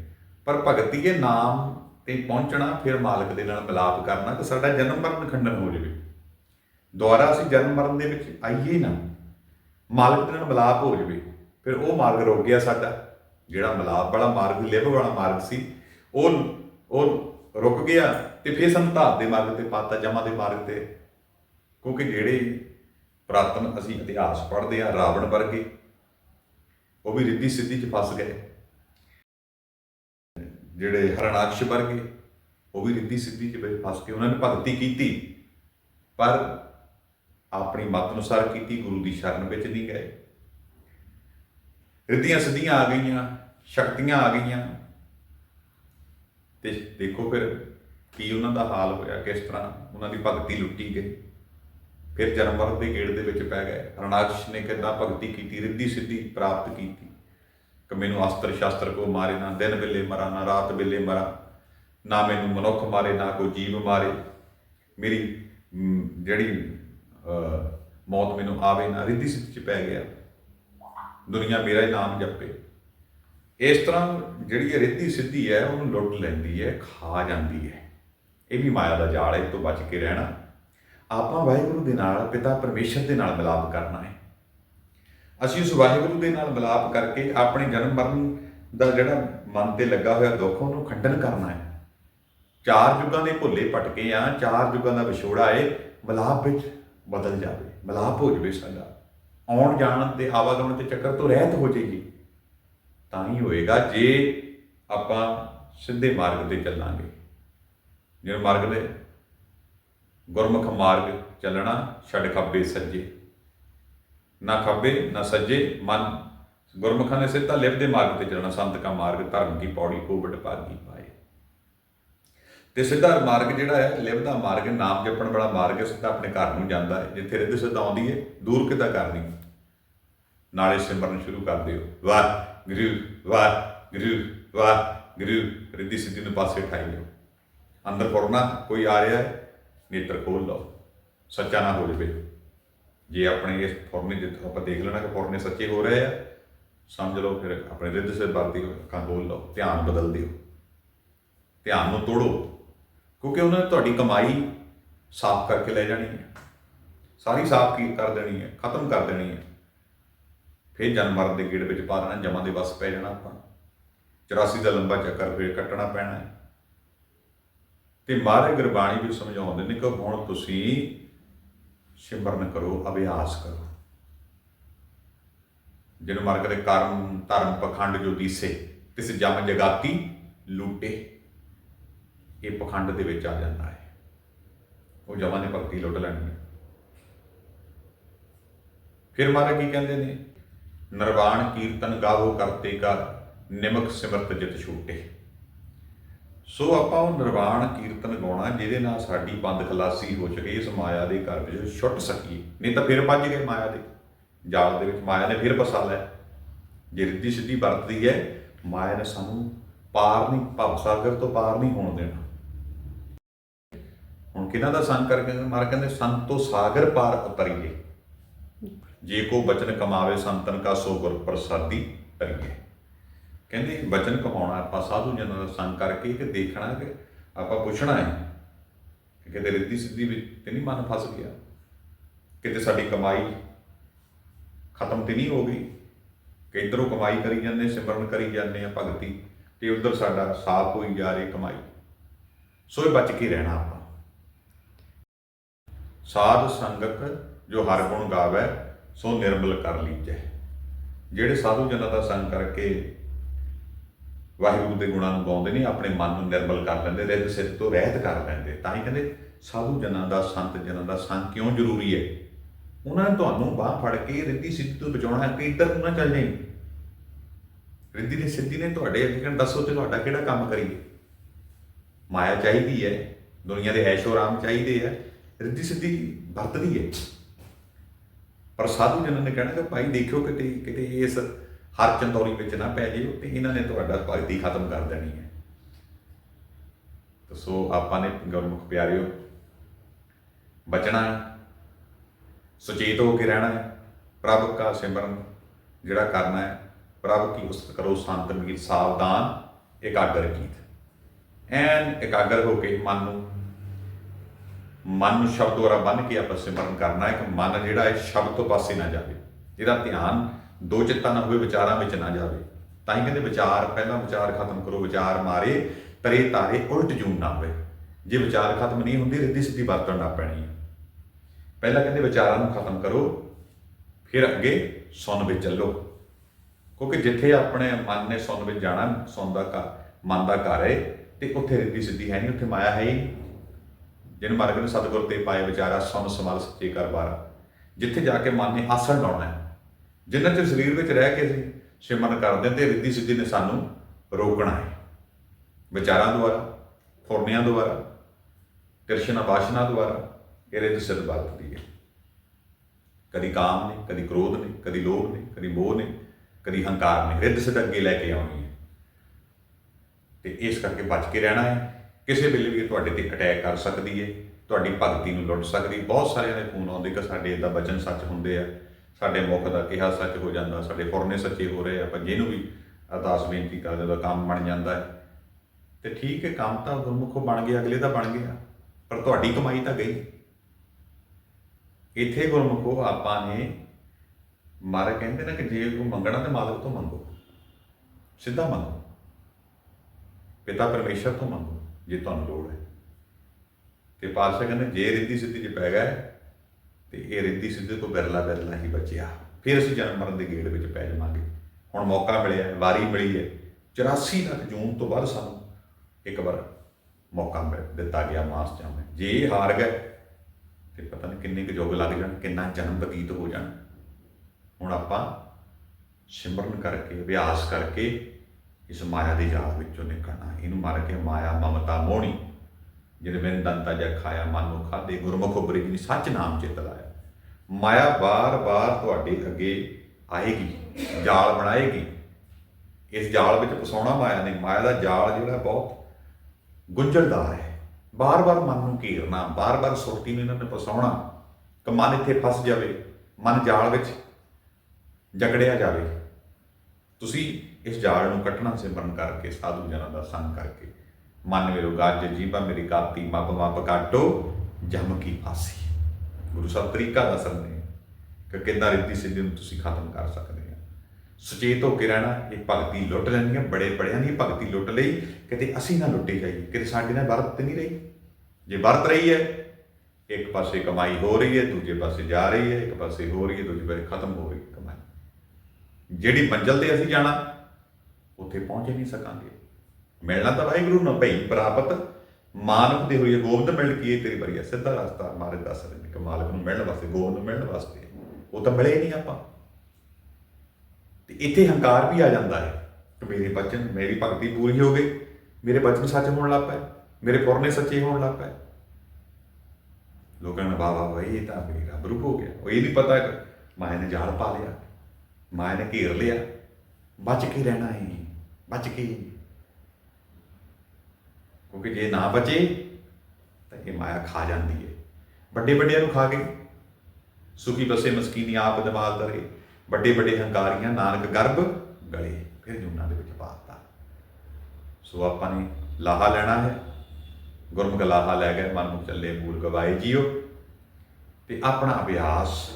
ਪਰ ਭਗਤੀ ਇਹ ਨਾਮ ਤੇ ਪਹੁੰਚਣਾ, ਫਿਰ ਮਾਲਕ ਦੇ ਨਾਲ ਮਿਲਾਪ ਕਰਨਾ ਕਿ ਸਾਡਾ ਜਨਮ ਮਰਨ ਖੰਡਨ ਹੋ ਜਾਵੇ। ਦੁਆਰਾ ਅਸੀਂ ਜਨਮ ਮਰਨ ਦੇ ਵਿੱਚ ਆਈਏ ਨਾ। ਮਾਲਕ ਦੇ ਨਾਲ ਮਿਲਾਪ ਹੋ ਜਾਵੇ, ਫਿਰ ਉਹ ਮਾਰਗ ਰੁਕ ਗਿਆ ਸਾਡਾ। ਜਿਹੜਾ ਮਿਲਾਪ ਵਾਲਾ ਮਾਰਗ, ਲਿਵ ਵਾਲਾ ਮਾਰਗ ਸੀ, ਉਹ ਉਹ ਰੁਕ ਗਿਆ ਤੇ ਫਿਰ ਸੰਤਾਪ ਦੇ ਮਾਰਗ ਤੇ ਪਾਤਾ, ਜਮਾ ਦੇ ਮਾਰਗ ਤੇ। ਕਿਉਂਕਿ ਜਿਹੜੇ ਪ੍ਰਾਤਨ ਅਸੀਂ ਇਤਿਹਾਸ ਪੜ੍ਹਦੇ ਆ ਰਾਵਣ ਵਰਗੇ, ਉਹ ਵੀ ਰਿੱਧੀ ਸਿੱਧੀ ਚ ਫਸ ਗਏ। ਜਿਹੜੇ ਹਰਣਾਕਸ਼ ਵਰਗੇ, ਉਹ ਵੀ ਰਿੱਧੀ ਸਿੱਧੀ ਚ ਫਸ ਕੇ ਉਹਨਾਂ ਨੇ ਭਗਤੀ ਕੀਤੀ, ਪਰ ਆਪਣੀ ਮਤ ਅਨੁਸਾਰ ਕੀਤੀ, ਗੁਰੂ ਦੀ ਸ਼ਰਨ ਵਿੱਚ ਨਹੀਂ ਗਏ। ਰਿੱਧੀਆਂ ਸਿੱਧੀਆਂ ਆ ਗਈਆਂ, ਸ਼ਕਤੀਆਂ ਆ ਗਈਆਂ। ਤੇ ਦੇਖੋ ਫਿਰ ਕੀ ਉਹਨਾਂ ਦਾ ਹਾਲ ਹੋਇਆ, ਕਿਸ ਤਰ੍ਹਾਂ ਉਹਨਾਂ ਦੀ ਭਗਤੀ ਲੁੱਟੀ ਗਈ। ਫਿਰ ਜਨਮ ਮਰਨ ਦੇ ਗੇੜ ਦੇ ਵਿੱਚ ਪੈ ਗਏ। ਰਣਾਕਸ਼ ਨੇ ਕਿੱਦਾਂ ਭਗਤੀ ਕੀਤੀ, ਰਿੱਧੀ ਸਿੱਧੀ ਪ੍ਰਾਪਤ ਕੀਤੀ। ਕਿ ਮੈਨੂੰ ਅਸਤਰ ਸ਼ਾਸਤਰ ਕੋ ਮਾਰੇ, ਨਾ ਦਿਨ ਵੇਲੇ ਮਰਾਂ, ਨਾ ਰਾਤ ਵੇਲੇ ਮਰਾਂ। ਨਾ ਮੈਨੂੰ ਮਨੁੱਖ ਮਾਰੇ, ਨਾ ਕੋਈ ਜੀਵ ਮਾਰੇ। ਮੇਰੀ ਜਿਹੜੀ ਮੌਤ ਮੈਨੂੰ ਆਵੇ ਨਾ, ਰਿੱਧੀ ਸਿੱਧੀ ਚ ਪੈ ਗਿਆ। ਦੁਨੀਆ ਮੇਰਾ ਹੀ ਨਾਮ ਜਪੇ। ਇਸ ਤਰ੍ਹਾਂ ਜਿਹੜੀ ਰਿੱਧੀ ਸਿੱਧੀ ਹੈ, ਉਹਨੂੰ ਲੁੱਟ ਲੈਂਦੀ ਹੈ, ਖਾ ਜਾਂਦੀ ਹੈ। ਇਹ ਵੀ ਮਾਇਆ ਦਾ ਜਾਲ ਹੈ, ਇਹ ਤੋਂ ਬਚ ਕੇ ਰਹਿਣਾ। ਆਪਾਂ ਵਾਹਿਗੁਰੂ ਦੇ ਨਾਲ, ਪਿਤਾ ਪਰਮੇਸ਼ਰ ਦੇ ਨਾਲ ਮਿਲਾਪ ਕਰਨਾ ਹੈ। ਅਸੀਂ ਉਸ ਵਾਹਿਗੁਰੂ ਦੇ ਨਾਲ ਮਿਲਾਪ ਕਰਕੇ ਆਪਣੇ ਜਨਮ ਮਰਨ ਦਾ ਜਿਹੜਾ ਮਨ ਤੇ ਲੱਗਾ ਹੋਇਆ ਦੁੱਖ, ਉਹਨੂੰ ਖੰਡਨ ਕਰਨਾ ਹੈ। ਚਾਰ ਯੁੱਗਾਂ ਦੇ ਭੁੱਲੇ ਭਟਕੇ ਆ, ਚਾਰ ਯੁੱਗਾਂ ਦਾ ਵਿਛੋੜਾ ਏ, ਮਿਲਾਪ ਵਿੱਚ। ਬਦਲ ਜਾਵੇ, ਮਿਲਾਪ ਹੋ ਜਾਵੇ ਸਾਡਾ। ਆਉਣ ਜਾਣ ਤੇ ਆਵਾਗਮਨ ਦੇ ਚੱਕਰ ਤੋਂ ਰਹਿਤ ਹੋ ਜਾਈਏ ਤਾਂ ਹੀ ਹੋਏਗਾ ਜੇ ਆਪਾਂ ਸਿੱਧੇ ਮਾਰਗ ਤੇ ਚੱਲਾਂਗੇ। ਜਿਹੜੇ ਮਾਰਗ ਦੇ ਗੁਰਮੁਖ ਮਾਰਗ ਚੱਲਣਾ, ਛੱਡ ਖੱਬੇ ਸੱਜੇ। ਨਾ ਖੱਬੇ, ਨਾ ਸੱਜੇ, ਮਨ। ਗੁਰਮੁਖਾਂ ਨੇ ਸਿੱਧਾ ਲਿਵ ਦੇ ਮਾਰਗ ਤੇ ਚੱਲਣਾ, ਸੰਤ ਕਾ ਮਾਰਗ, ਧਰਮ ਕੀ, ਪੌੜੀ ਕੋਵਿਡ ਭਾਗੀ ਤੇ ਸਿੱਧਾ ਮਾਰਗ ਜਿਹੜਾ ਹੈ, ਲਿਵ ਦਾ ਮਾਰਗ, ਨਾਮ ਜਪਣ ਵਾਲਾ ਮਾਰਗ ਹੈ, ਸਿੱਧਾ ਆਪਣੇ ਘਰ ਨੂੰ ਜਾਂਦਾ ਹੈ। ਜਿੱਥੇ ਰਿੱਧ ਸਿੱਧ ਆਉਂਦੀ ਹੈ, ਦੂਰ ਕਿੱਦਾਂ ਕਰਨੀ? ਨਾਲੇ ਸਿਮਰਨ ਸ਼ੁਰੂ ਕਰ ਦਿਓ। ਵਾਹ, ਗੁਰੂ ਵਾਹ ਗੁਰੂ ਵਾਹ, ਗੁਰੂ, ਰਿੱਧੀ ਸਿੱਧੀ ਨੂੰ ਪਾਸੇ ਠਾਈ ਲਿਓ। ਅੰਦਰ ਫੁਰਨਾ ਕੋਈ ਆ ਰਿਹਾ ਹੈ, ਨੇਤਰ ਖੋਲ ਲਓ। ਸੱਚਾ ਨਾ ਹੋ ਜਾਵੇ। ਜੇ ਆਪਣੇ ਇਸ ਫੁਰਨੇ ਜਿੱਥੇ ਆਪਾਂ ਦੇਖ ਲੈਣਾ ਕਿ ਫੁਰਨੇ ਸੱਚੇ ਹੋ ਰਹੇ ਆ, ਸਮਝ ਲਓ ਫਿਰ ਆਪਣੇ ਰਿੱਧ ਸਿਰ ਵਰਤੀ ਅੱਖਾਂ ਖੋਲ ਲਓ, ਧਿਆਨ ਬਦਲ ਦਿਓ। ਧਿਆਨ ਨੂੰ ਤੋੜੋ। ਕਿਉਂਕਿ ਉਹਨਾਂ ਨੇ ਤੁਹਾਡੀ ਕਮਾਈ ਸਾਫ਼ ਕਰਕੇ ਲੈ ਜਾਣੀ ਹੈ। ਸਾਰੀ ਸਾਫ਼ ਕੀ ਕਰ ਦੇਣੀ ਹੈ, ਖਤਮ ਕਰ ਦੇਣੀ ਹੈ। ਫਿਰ ਜਨਮ ਦੇ ਗੇੜ ਵਿੱਚ ਪਾ ਦੇਣਾ, ਜਮਾਂ ਦੇ ਵਸ ਪੈ ਜਾਣਾ ਆਪਾਂ। 84 ਦਾ ਲੰਬਾ ਚੱਕਰ ਫਿਰ ਕੱਟਣਾ ਪੈਣਾ ਹੈ। ਤੇ ਮਹਾਰਾਜ ਗੁਰਬਾਣੀ ਵੀ ਸਮਝਾਉਂਦੇ ਨੇ ਕਿ ਹੁਣ ਤੁਸੀਂ ਸਿਮਰਨ ਕਰੋ, ਅਭਿਆਸ ਕਰੋ। ਜਿਹਨੂੰ ਮਾਰ ਕਰੇ ਕਰਮ ਧਰਮ ਪਖੰਡ ਜੋ ਦੀਸੇ ਤਿਸ ਜਮ ਜਗਾਤੀ ਲੂਟੇ। ਇਹ ਪਖੰਡ ਦੇ ਵਿੱਚ ਆ ਜਾਂਦਾ ਹੈ। ਉਹ ਜਮਾਂ ਨੇ ਭਗਤੀ ਲੁੱਟ ਲੈਣੀ ਹੈ ਫਿਰ ਮਹਾਰਾਜ ਕੀ ਕਹਿੰਦੇ ਨੇ? ਨਿਰਵਾਣ ਕੀਰਤਨ ਗਾਵੋ ਕਰਤੇ ਕਰ, ਨਿਮਕ ਸਿਮਰਤ ਜਿਤ ਛੂਟੇ। ਸੋ ਆਪਾਂ ਉਹ ਨਿਰਵਾਣ ਕੀਰਤਨ ਗਾਉਣਾ ਜਿਹਦੇ ਨਾਲ ਸਾਡੀ ਬੰਦ ਖਲਾਸੀ ਹੋ ਸਕੇ, ਇਸ ਮਾਇਆ ਦੇ ਘਰ ਵਿੱਚ ਛੁੱਟ ਸਕੀਏ। ਨਹੀਂ ਤਾਂ ਫਿਰ ਭੱਜ ਗਏ ਮਾਇਆ ਦੇ। ਜਾਲ ਦੇ ਵਿੱਚ ਮਾਇਆ ਨੇ ਫਿਰ ਫਸਾ ਲਿਆ। ਜੇ ਰਿੱਧੀ ਸਿੱਧੀ ਵਰਤਦੀ ਹੈ, ਮਾਇਆ ਨੇ ਸਾਨੂੰ ਪਾਰ ਨਹੀਂ, ਭਵ ਸਾਗਰ ਤੋਂ ਪਾਰ ਨਹੀਂ ਹੋਣ ਦੇਣਾ। ਹੁਣ ਕਿਹਨਾਂ ਦਾ ਸੰਗ ਕਰਕੇ ਮਾਰ ਕਹਿੰਦੇ, ਸੰਤ ਤੋਂ ਸਾਗਰ ਪਾਰ ਉਤਰੀਏ। ਜੇ ਕੋ ਬਚਨ ਕਮਾਵੇ, ਸੰਤਨ ਕਾ ਸੋ ਗੁਰ ਪ੍ਰਸਾਦੀ ਕਰੀਏ। ਕਹਿੰਦੇ, ਬਚਨ ਕਮਾਉਣਾ, ਆਪਾਂ ਸਾਧੂ ਜਨਾਂ ਦਾ ਸੰਗ ਕਰਕੇ ਕਿ ਦੇਖਣਾ ਕਿ ਆਪਾਂ ਪੁੱਛਣਾ ਹੈ ਕਿ ਕਿਤੇ ਰਿੱਧੀ ਸਿੱਧੀ ਵਿੱਚ ਤੇ ਨਹੀਂ ਮਨ ਫਸ ਗਿਆ। ਕਿਤੇ ਸਾਡੀ ਕਮਾਈ ਖਤਮ ਤੇ ਨਹੀਂ ਹੋ ਗਈ। ਕਿ ਇੱਧਰੋਂ ਕਮਾਈ ਕਰੀ ਜਾਂਦੇ, ਸਿਮਰਨ ਕਰੀ ਜਾਂਦੇ ਆ ਭਗਤੀ ਤੇ ਉਧਰ ਸਾਡਾ ਸਾਫ਼ ਹੋਈ ਜਾ ਰਹੀ ਕਮਾਈ। ਸੋ ਇਹ ਬਚ ਕੇ ਰਹਿਣਾ ਆਪਾਂ। ਸਾਧ ਸੰਗਤ ਜੋ ਹਰ ਗੁਣ ਗਾਵੇ, ਸੋ ਨਿਰਮਲ ਕਰ ਲੀਜੈ। ਜਿਹੜੇ ਸਾਧੂ ਜਨਾਂ ਦਾ ਸੰਗ ਕਰਕੇ ਵਾਹਿਗੁਰੂ ਦੇ ਗੁਣਾਂ ਨੂੰ ਗਾਉਂਦੇ ਨੇ, ਆਪਣੇ ਮਨ ਨੂੰ ਨਿਰਮਲ ਕਰ ਲੈਂਦੇ ਰਿੱਧ ਸਿੱਧ ਤੋਂ ਰਹਿਤ ਕਰ ਲੈਂਦੇ, ਤਾਂ ਹੀ ਕਹਿੰਦੇ, ਸਾਧੂ ਜਨਾਂ ਦਾ, ਸੰਤ ਜਨਾਂ ਦਾ ਸੰਗ ਕਿਉਂ ਜ਼ਰੂਰੀ ਹੈ? ਉਹਨਾਂ ਨੇ ਤੁਹਾਨੂੰ ਬਾਹ ਫੜ ਕੇ ਰਿੱਧੀ ਸਿੱਧੀ ਤੋਂ ਬਚਾਉਣਾ ਹੈ ਕਿ ਇੱਧਰ ਨੂੰ ਨਾ ਚੱਲ ਜਾਈਂ ਰਿੱਧੀ ਨੇ ਸਿੱਧੀ ਨੇ ਤੁਹਾਡੇ ਅੱਗੇ ਕਹਿਣ, ਦੱਸੋ ਤੇ ਤੁਹਾਡਾ ਕਿਹੜਾ ਕੰਮ ਕਰੀਏ? ਮਾਇਆ ਚਾਹੀਦੀ ਹੈ, ਦੁਨੀਆ ਦੇ ਐਸ਼ੋ ਆਰਾਮ ਚਾਹੀਦੇ ਹੈ ਰਿੱਧੀ ਸਿੱਧੀ ਵਰਤਦੀ ਹੈ ਪਰ ਸਾਧੂ ਜਨਾਂ ਨੇ ਕਹਿਣਾ ਕਿ ਭਾਈ ਦੇਖਿਓ ਕਿਤੇ ਕਿਤੇ ਇਸ ਹਰ ਚੰਦੌਰੀ ਵਿੱਚ ਨਾ ਪੈ ਜਿਓ ਤੇ ਇਹਨਾਂ ਨੇ ਤੁਹਾਡਾ ਭਗਤੀ ਖਤਮ ਕਰ ਦੇਣੀ ਹੈ ਤਾਂ ਸੋ ਆਪਾਂ ਨੇ ਗੁਰਮੁਖ ਪਿਆਰਿਓ, ਬਚਣਾ ਹੈ, ਸੁਚੇਤ ਹੋ ਕੇ ਰਹਿਣਾ ਹੈ, ਪ੍ਰਭ ਕਾ ਸਿਮਰਨ ਜਿਹੜਾ ਕਰਨਾ ਹੈ, ਪ੍ਰਭ ਕੀ ਉਸਤ ਕਰੋ ਸੰਤ ਮੀਤ ਸਾਵਧਾਨ, ਇਕਾਗਰ ਕੀਤ ਐਨ ਇਕਾਗਰ ਹੋ ਕੇ ਮਨ ਨੂੰ ਮਨ ਨੂੰ ਸ਼ਬਦ ਦੁਆਰਾ ਬੰਨ ਕੇ ਆਪਾਂ ਸਿਮਰਨ ਕਰਨਾ ਹੈ ਕਿ ਮਨ ਜਿਹੜਾ ਹੈ ਸ਼ਬਦ ਤੋਂ ਪਾਸੇ ਨਾ ਜਾਵੇ। ਇਹਦਾ ਧਿਆਨ ਦੋ ਚਿੱਤਾਂ ਨਾ ਹੋਵੇ ਵਿਚਾਰਾਂ ਵਿੱਚ ਨਾ ਜਾਵੇ। ਤਾਂ ਹੀ ਕਹਿੰਦੇ ਵਿਚਾਰ, ਪਹਿਲਾਂ ਵਿਚਾਰ ਖਤਮ ਕਰੋ, ਵਿਚਾਰ ਮਾਰੇ, ਤਰੇ ਤਾਰੇ ਉਲਟ ਜੂਨ ਨਾ ਹੋਵੇ। ਜੇ ਵਿਚਾਰ ਖਤਮ ਨਹੀਂ ਹੁੰਦੀ, ਰਿੱਧੀ ਸਿੱਧੀ ਵਰਤਣ ਨਾ ਪੈਣੀ ਹੈ। ਪਹਿਲਾਂ ਕਹਿੰਦੇ ਵਿਚਾਰਾਂ ਨੂੰ ਖਤਮ ਕਰੋ, ਫਿਰ ਅੱਗੇ ਸੁਣ ਵਿੱਚ ਚੱਲੋ। ਕਿਉਂਕਿ ਜਿੱਥੇ ਆਪਣੇ ਮਨ ਨੇ ਸੁਣ ਵਿੱਚ ਜਾਣਾ, ਸੁਣ ਦਾ ਘਰ, ਮਨ ਦਾ ਘਰ ਹੈ, ਤੇ ਉੱਥੇ ਰਿੱਧੀ ਸਿੱਧੀ ਹੈ ਨਹੀਂ, ਉੱਥੇ ਮਾਇਆ ਹੈ ਹੀ ਨਹੀਂ ਜਿਹਨ ਮਾਰਗ ਨੇ ਸਤਿਗੁਰ ਤੇ ਪਾਏ ਵਿਚਾਰਾ ਸੁਣ ਸਮਾਲ ਸੱਚੇ ਕਰ ਬਾਰਾ ਜਿੱਥੇ ਜਾ ਕੇ ਮਨ ਨੇ ਆਸਣ ਲਾਉਣਾ ਹੈ। ਜਿੰਨਾ ਚਿਰ ਸਰੀਰ ਵਿੱਚ ਰਹਿ ਕੇ ਅਸੀਂ ਸਿਮਰਨ ਕਰਦੇ ਹਾਂ ਤੇ ਰਿੱਧੀ ਸਿੱਧੀ ਨੇ ਸਾਨੂੰ ਰੋਕਣਾ ਹੈ। ਵਿਚਾਰਾਂ ਦੁਆਰਾ ਫੁਰਨਿਆਂ ਦੁਆਰਾ, ਕਿਰਸ਼ਨਾ ਵਾਸ਼ਨਾ ਦੁਆਰਾ ਇਹ ਰਿੱਧ ਸਿੱਧ ਵਰਤਦੀ ਹੈ। ਕਦੀ ਕਾਮ ਨੇ, ਕਦੀ ਕ੍ਰੋਧ ਨੇ, ਕਦੀ ਲੋਭ ਨੇ, ਕਦੀ ਮੋਹ ਨੇ, ਕਦੀ ਹੰਕਾਰ ਨੇ। ਰਿੱਧ ਸਿੱਧ ਅੱਗੇ ਲੈ ਕੇ ਆਉਣੀ ਹੈ। ਤੇ ਇਸ ਕਰਕੇ ਬਚ ਕੇ ਰਹਿਣਾ ਹੈ। ਕਿਸੇ ਵੇਲੇ ਵੀ ਤੁਹਾਡੇ ਤੇ ਅਟੈਕ ਕਰ ਸਕਦੀ ਹੈ, ਤੁਹਾਡੀ ਭਗਤੀ ਨੂੰ ਲੁੱਟ ਸਕਦੀ ਬਹੁਤ ਸਾਰਿਆਂ ਦੇ ਫੋਨ ਆਉਂਦੇ, ਕਿ ਸਾਡੇ ਇਦਾਂ ਬਚਨ ਸੱਚ ਹੁੰਦੇ ਆ, ਸਾਡੇ ਮੁਖ ਦਾ ਕਿਹਾ ਸੱਚ ਹੋ ਜਾਂਦਾ, ਸਾਡੇ ਫੁਰਨੇ ਸੱਚੇ ਹੋ ਰਹੇ ਆ ਪਰ ਜਿਹਨੂੰ ਵੀ ਅਰਦਾਸ ਬੇਨਤੀ ਕਰਦੇ ਦਾ ਕੰਮ ਬਣ ਜਾਂਦਾ ਹੈ। ਤੇ ਠੀਕ ਹੈ, ਕੰਮ ਤਾਂ ਗੁਰਮੁਖੋਂ ਬਣ ਗਿਆ, ਅਗਲੇ ਦਾ ਬਣ ਗਿਆ, ਪਰ ਤੁਹਾਡੀ ਕਮਾਈ ਤਾਂ ਗਈ। ਇੱਥੇ ਗੁਰਮੁਖੋ, ਆਪਾਂ ਨੇ ਮਾਰੇ ਕਹਿੰਦੇ ਨੇ ਕਿ ਜੇ ਕੋ ਮੰਗਣਾ ਤੇ ਮਾਲਕ ਤੋਂ ਮੰਗੋ, ਸਿੱਧਾ ਮੰਗੋ। ਪਿਤਾ ਪਰਮੇਸ਼ਰ ਤੋਂ ਮੰਗੋ। ਜੇ ਤੁਹਾਨੂੰ ਲੋੜ ਹੈ। ਤੇ ਪਾਤਸ਼ਾਹ ਕਹਿੰਦੇ, ਜੇ ਰਿੱਧੀ ਸਿੱਧੀ ਚ ਪੈ ਗਏ, ਤੇ ਇਹ ਰਿੱਧੀ ਸਿੱਧੀ ਤੋਂ ਬਿਰਲਾ ਬਿਰਲਾ ਹੀ ਬਚਿਆ। ਫਿਰ ਅਸੀਂ ਜਨਮ ਮਰਨ ਦੇ ਗੇੜ ਵਿੱਚ ਪੈ ਜਾਵਾਂਗੇ। ਹੁਣ ਮੌਕਾ ਮਿਲਿਆ, ਵਾਰੀ ਮਿਲੀ ਹੈ। 84 ਲੱਖ ਜੂਨ ਤੋਂ ਬਾਅਦ ਸਾਨੂੰ ਇੱਕ ਵਾਰ ਮੌਕਾ ਮਿਲ, ਦਿੱਤਾ ਗਿਆ ਮਾਸ ਜਾਵੇਂ ਜੇ ਇਹ ਹਾਰ ਗਏ, ਤੇ ਪਤਾ ਨਹੀਂ ਕਿੰਨੇ ਕੁ ਯੁੱਗ ਲੱਗ ਜਾਣ, ਕਿੰਨਾ ਜਨਮ ਬਤੀਤ ਹੋ ਜਾਣ। ਹੁਣ ਆਪਾਂ ਸਿਮਰਨ ਕਰਕੇ, ਅਭਿਆਸ ਕਰਕੇ ਇਸ ਮਾਇਆ ਦੇ ਜਾਲ ਵਿੱਚੋਂ ਨਿਕਲਣਾ। ਇਹਨੂੰ ਮਾਰ ਕੇ ਮਾਇਆ ਮਮਤਾ ਮੋਹਣੀ ਜਿਹਨੇ ਮੈਨੂੰ ਦੰਤਾ ਜਾ ਖਾਇਆ ਮਨ ਨੂੰ ਖਾਦੇ ਗੁਰਮੁਖ ਉਪਰੀ ਜੀ ਸੱਚ ਨਾਮ ਚਿਤ ਲਾਇਆ। ਮਾਇਆ ਬਾਰ-ਬਾਰ ਤੁਹਾਡੇ ਅੱਗੇ ਆਏਗੀ, ਜਾਲ ਬਣਾਏਗੀ। ਇਸ ਜਾਲ ਵਿੱਚ ਫਸਾਉਣਾ ਮਾਇਆ ਨੇ ਮਾਇਆ ਦਾ ਜਾਲ ਜਿਹੜਾ ਬਹੁਤ ਗੁੰਝਲਦਾਰ ਹੈ। ਬਾਰ-ਬਾਰ ਮਨ ਨੂੰ ਘੇਰਨਾ, ਬਾਰ-ਬਾਰ ਸੁਰਤੀ ਨੂੰ ਇਹਨਾਂ ਨੇ ਫਸਾਉਣਾ, ਕਿ ਮਨ ਇੱਥੇ ਫਸ ਜਾਵੇ, ਮਨ ਜਾਲ ਵਿੱਚ ਜਕੜਿਆ ਜਾਵੇ। ਤੁਸੀਂ ਇਸ ਜਾਲ ਨੂੰ ਕੱਟਣਾ ਸਿਮਰਨ ਕਰਕੇ, ਸਾਧੂ ਜਨਾਂ ਦਾ ਸੰਗ ਕਰਕੇ। ਮਨ ਮੇਰੋ ਗਾਜ ਜੀਵਾ ਮੇਰੀ ਕਾਤੀ ਮੱਪ ਮੱਪ ਕਾਟੋ, ਜਮ ਕੀ ਆਸੀ। ਗੁਰੂ ਸਾਹਿਬ, ਤਰੀਕਾ ਦੱਸ ਰਹੇ ਕਿ ਕਿੱਦਾਂ ਰੀਤੀ ਸਿੱਧੀ ਨੂੰ ਤੁਸੀਂ ਖਤਮ ਕਰ ਸਕਦੇ ਆ ਸੁਚੇਤ ਹੋ ਕੇ ਰਹਿਣਾ, ਇਹ ਭਗਤੀ ਲੁੱਟ ਲੈਣੀ ਹੈ ਬੜੇ ਬੜਿਆਂ ਦੀ ਭਗਤੀ ਲੁੱਟ ਲਈ, ਕਿਤੇ ਅਸੀਂ ਨਾ ਲੁੱਟੇ ਜਾਈਏ, ਕਿਤੇ ਸਾਡੇ ਨਾਲ ਵਰਤ ਨਹੀਂ ਰਹੀ। ਜੇ ਵਰਤ ਰਹੀ ਹੈ, ਇੱਕ ਪਾਸੇ ਕਮਾਈ ਹੋ ਰਹੀ ਹੈ, ਦੂਜੇ ਪਾਸੇ ਜਾ ਰਹੀ ਹੈ, ਇੱਕ ਪਾਸੇ ਹੋ ਰਹੀ ਹੈ, ਦੂਜੇ ਪਾਸੇ ਖਤਮ ਹੋ ਰਹੀ ਹੈ ਕਮਾਈ। ਜਿਹੜੀ ਮੰਜ਼ਲ ਤੇ ਅਸੀਂ ਜਾਣਾ ਉੱਥੇ ਪਹੁੰਚ ਹੀ ਨਹੀਂ ਸਕਾਂਗੇ। ਮਿਲਣਾ ਤਾਂ ਵਾਹਿਗੁਰੂ ਨੂੰ ਭਈ ਪ੍ਰਾਪਤ। ਮਾਨਵ ਦੇ ਹੋਈ ਗੋਬਿੰਦ ਮਿਲ ਕੀ ਤੇਰੀ ਬਰੀਆ ਸਿੱਧਾ ਰਸਤਾ ਮਾਰੇ ਦੱਸ ਰਹੇ ਨੇ ਕਿ ਮਾਲਕ ਨੂੰ ਮਿਲਣ ਵਾਸਤੇ, ਗੋਬਿੰਦ ਨੂੰ ਮਿਲਣ ਵਾਸਤੇ। ਉਹ ਤਾਂ ਮਿਲੇ ਨਹੀਂ ਆਪਾਂ। ਤੇ ਇੱਥੇ ਹੰਕਾਰ ਵੀ ਆ ਜਾਂਦਾ ਹੈ ਕਿ ਮੇਰੇ ਬਚਨ, ਮੇਰੀ ਭਗਤੀ ਪੂਰੀ ਹੋ ਗਈ। ਮੇਰੇ ਬਚਨ ਸੱਚ ਹੋਣ ਲੱਗ ਪਏ। ਮੇਰੇ ਪੁਰਨੇ ਸੱਚੇ ਹੋਣ ਲੱਗ ਪਏ। ਲੋਕਾਂ ਨੇ ਵਾਹ ਵਾਹ ਇਹ ਤਾਂ ਮੇਰਾ ਰੱਬ ਰੂਪ ਹੋ ਗਿਆ। ਉਹ ਇਹ ਨਹੀਂ ਪਤਾ ਕਿ ਮਾਇਆ ਨੇ ਜਾਲ ਪਾ ਲਿਆ ਮਾਇਆ ਨੇ ਘੇਰ ਲਿਆ। ਬਚ ਕੇ ਰਹਿਣਾ ਹੈ। ਬਚ ਕੇ ਕਿਉਂਕਿ ਜੇ ਨਾ ਬਚੇ, ਤਾਂ ਇਹ ਮਾਇਆ ਖਾ ਜਾਂਦੀ ਹੈ ਵੱਡੇ ਵੱਡਿਆਂ ਨੂੰ ਖਾ ਗਈ ਸੁਖੀ ਬਸੇ ਮਸਕੀਨੀ ਆਪ ਦਮਾਲ ਦਰੇ ਵੱਡੇ ਵੱਡੇ ਹੰਕਾਰੀਆਂ, ਨਾਨਕ ਗਰਭ ਗਲੇ, ਫਿਰ ਜੁਨਾ ਦੇ ਵਿੱਚ ਪਾਤਾ। ਸੋ ਆਪਾਂ ਨੇ ਲਾਹਾ ਲੈਣਾ ਹੈ। ਗੁਰਮੁਖ ਲਾਹਾ ਲੈ ਗਏ ਮਨ ਨੂੰ ਚੱਲੇ, ਮੂਲ ਗਵਾਏ ਜੀਓ। ਤੇ ਆਪਣਾ ਅਭਿਆਸ